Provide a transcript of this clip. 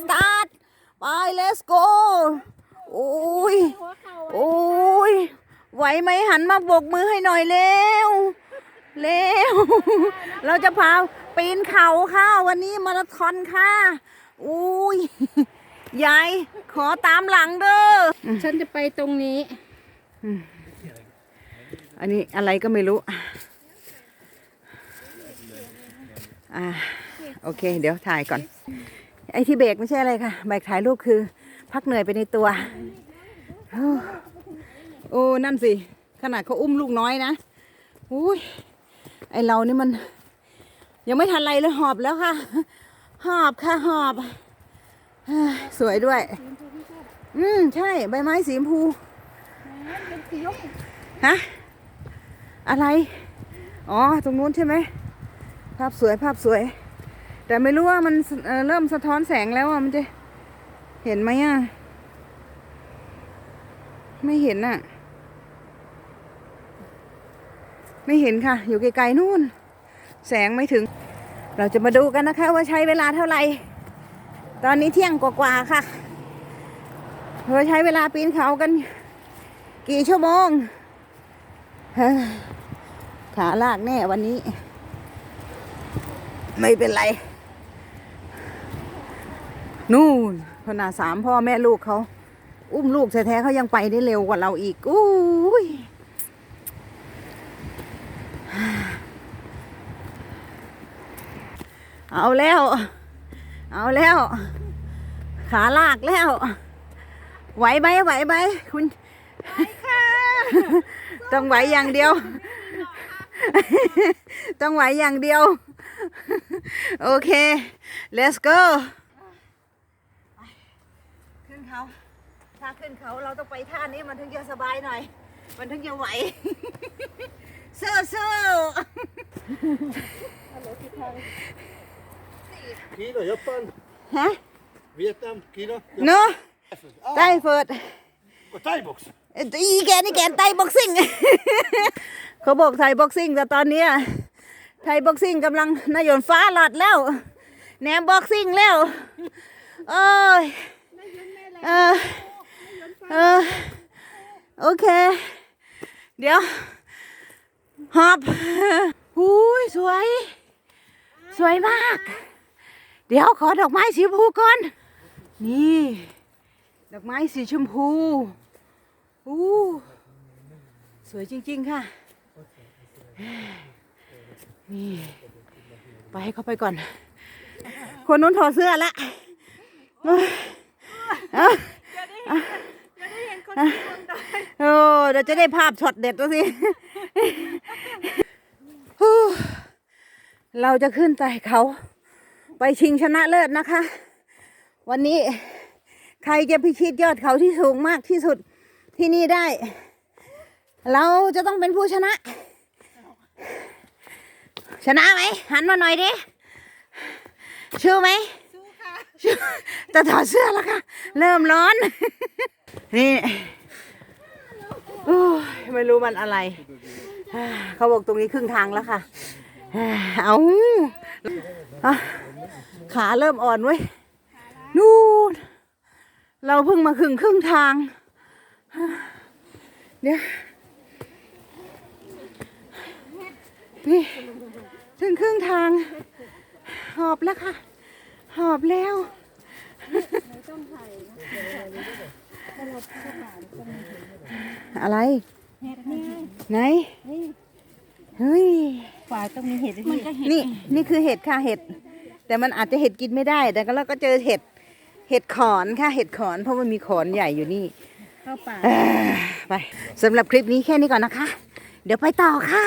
สตาร์ทไป let's go โอ้ยโอ้ยไหวไหมหันมาโบกมือให้หน่อยเร็วเร็วเราจะพาปีนเขาค่ะวันนี้มาราธอนค่ะอุ้ยยายขอตามหลังเด้อฉันจะไปตรงนี้ อันนี้อะไรก็ไม่รู้ อ่าโอเค เดี๋ยวถ่ายก่อน ไอที่เบรกไม่ใช่อะไรค่ะเบรกถ่ายรูปคือ พักเหนื่อยไปในตัวโอ้โอ้นั่นสิ ขนาดเขาอุ้มลูกน้อยนะอุ้ยไอเรานี่มัน ยังไม่ทันไรเลยหอบแล้วค่ะ หอบค่ะหอบ สวยด้วย อืมใช่ ใบไม้สีชมพูฮะอะไร อ๋อ ตรงนู้นใช่ไหม ภาพสวย ภาพสวย แต่ไม่รู้ว่ามันเเริ่มสะท้อนแสงแล้วอะมันจะเห็นไหมอะ ไม่เห็นอะ ไม่เห็นค่ะ อยู่ไกลๆนู่น แสงไม่ถึง เราจะมาดูกันนะคะ ว่าใช้เวลาเท่าไหร่ ตอนนี้เที่ยงกว่าๆค่ะเราใช้เวลาปีนเขากัน กี่ชั่วโมงขาลากแน่วันนี้ ไม่เป็นไร นู่นขนาดสามพ่อแม่ลูกเขาอุ้มลูกแท้ๆเขายังไปได้เร็วกว่าเราอีกอุ้ยเอาแล้ว เอาแล้ว ขาลากแล้ว ไหวไหมไหวไหมคุณต้องไหวอย่างเดียว ต้องไหวอย่างเดียว โอเค let's go ขึ้นเขา ถ้าขึ้นเขาเราต้องไปท่านี้มันถึงจะสบายหน่อย มันถึงจะไหวสู้สู้ Kino, Japan, ฮะ Vietnam, Kino. เนาะได้เฟิร์ด Och thaibox. อีแกนี่แกนไทยบ็อกซิ่งเขาบอกไทยบ็อกซิ่งแต่ตอนเนี้ยไทยบ็อกซิ่งกำลังนายนฟ้าหลอดแล้วแหนมบ็อกซิ่งแล้ว โอ้ยเออ เออ โอเค เดี๋ยว หอบหูยสวย สวยมาก เดี๋ยวขอดอกไม้สีชมพูก่อน นี่ ดอกไม้สีชมพูอู้สวยจริง ๆ ค่ะ นี่ ไปให้เขาไปก่อน คนนู้นถอดเสื้อละเอ้ยเอ้ยโอ้เดี๋ยว จะได้ภาพช็อตเด็ดแล้วสิฮู้เราจะขึ้นไต่เขา ไปชิงชนะเลิศนะคะ วันนี้ใครจะพิชิตยอดเขาที่สูงมากที่สุดที่นี่ได้ เราจะต้องเป็นผู้ชนะ ชนะไหมหันมาหน่อยดิชูไหมชูค่ะจะถอดเสื้อแล้วค่ะ เริ่มร้อน นี่โอ้ย ไม่รู้มันอะไร เขาบอกตรงนี้ครึ่งทางแล้วค่ะ เอาขาเริ่มอ่อนเว้ย นู่น เราเพิ่งมาครึ่งครึ่งทาง เดี๋ยว นี่ถึงครึ่งทาง หอบแล้วค่ะ หอบแล้วอะไร ไหนเฮ้ยฝ่ายต้องมีเห็ดมันจะเห็ดนี่นี่คือเห็ดค่ะเห็ด แต่มันอาจจะเห็ดกินไม่ได้ แต่ก็เราก็เจอเห็ดเห็ดขอนค่ะเห็ดขอนเพราะมันมีขอนใหญ่อยู่นี่เข้าป่าเอ้อไปสำหรับคลิปนี้แค่นี้ก่อนนะคะ เดี๋ยวไปต่อค่ะ